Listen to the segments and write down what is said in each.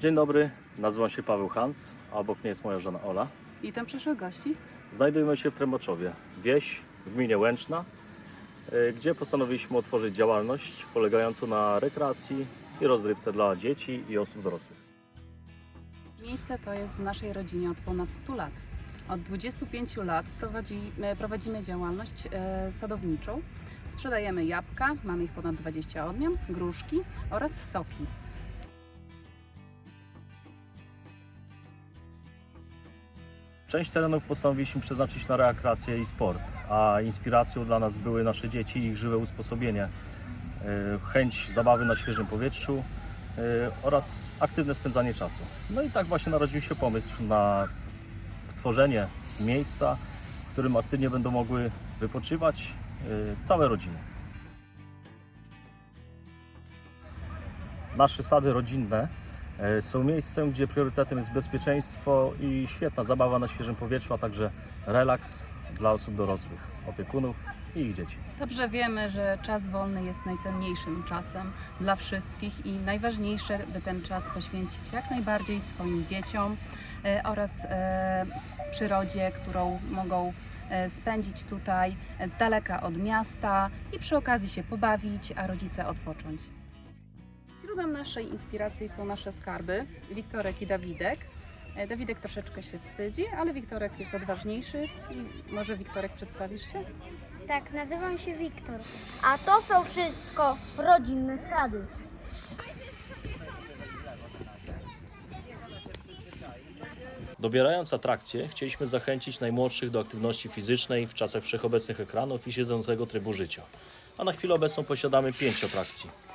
Dzień dobry, nazywam się Paweł Hans, a obok mnie jest moja żona Ola. Witam przyszłych gości. Znajdujemy się w Trębaczowie, wieś w gminie Łęczna, y, gdzie postanowiliśmy otworzyć działalność polegającą na rekreacji i rozrywce dla dzieci i osób dorosłych. Miejsce to jest w naszej rodzinie od ponad 100 lat. Od 25 lat prowadzimy, prowadzimy działalność e, sadowniczą. Sprzedajemy jabłka, mamy ich ponad 20 odmian, gruszki oraz soki. Część terenów postanowiliśmy przeznaczyć na rekreację i sport, a inspiracją dla nas były nasze dzieci i ich żywe usposobienie, y, chęć zabawy na świeżym powietrzu y, oraz aktywne spędzanie czasu. No i tak właśnie narodził się pomysł na tworzenie miejsca, w którym aktywnie będą mogły wypoczywać y, całe rodziny. Nasze sady rodzinne e, są miejscem, gdzie priorytetem jest bezpieczeństwo i świetna zabawa na świeżym powietrzu, a także relaks dla osób dorosłych, opiekunów i ich dzieci. Dobrze wiemy, że czas wolny jest najcenniejszym czasem dla wszystkich i najważniejsze, by ten czas poświęcić jak najbardziej swoim dzieciom e, oraz e, przyrodzie, którą mogą e, spędzić tutaj e, z daleka od miasta i przy okazji się pobawić, a rodzice odpocząć. Źródłem naszej inspiracji są nasze skarby, Wiktorek i Dawidek. E, Dawidek troszeczkę się wstydzi, ale Wiktorek jest odważniejszy i może Wiktorek przedstawisz się? Tak, nazywam się Wiktor. A to są wszystko rodzinne sady. Dobierając atrakcje, chcieliśmy zachęcić najmłodszych do aktywności fizycznej w czasach wszechobecnych ekranów i siedzącego trybu życia. A na chwilę obecną posiadamy pięć atrakcji.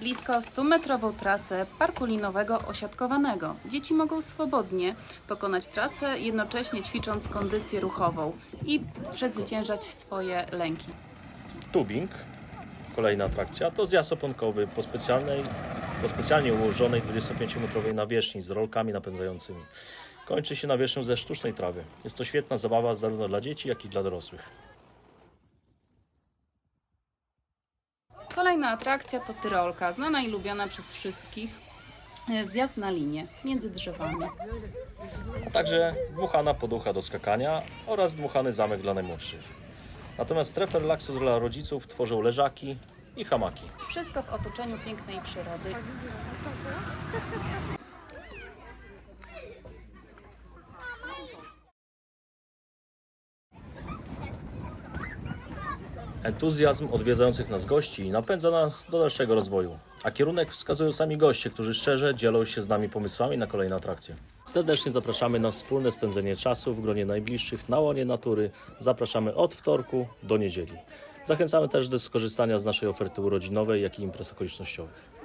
Blisko 100-metrową trasę parku linowego osiadkowanego. Dzieci mogą swobodnie pokonać trasę, jednocześnie ćwicząc kondycję ruchową i przezwyciężać swoje lęki. Tubing, kolejna atrakcja, to zjazd oponkowy po, specjalnej, po specjalnie ułożonej 25-metrowej nawierzchni z rolkami napędzającymi. Kończy się nawierzchnią ze sztucznej trawy. Jest to świetna zabawa zarówno dla dzieci, jak i dla dorosłych. Kolejna atrakcja to tyrolka, znana i lubiana przez wszystkich. E, Zjazd na linię między drzewami. a także dmuchana poducha do skakania oraz dmuchany zamek dla najmłodszych. Natomiast strefę relaksu dla rodziców tworzą leżaki i hamaki. Wszystko w otoczeniu pięknej przyrody. Entuzjazm odwiedzających nas gości napędza nas do dalszego rozwoju, a kierunek wskazują sami goście, którzy szczerze dzielą się z nami pomysłami na kolejne atrakcje. Serdecznie zapraszamy na wspólne spędzenie czasu w gronie najbliższych na łonie natury. Zapraszamy od wtorku do niedzieli. Zachęcamy też do skorzystania z naszej oferty urodzinowej, jak i imprez okolicznościowych.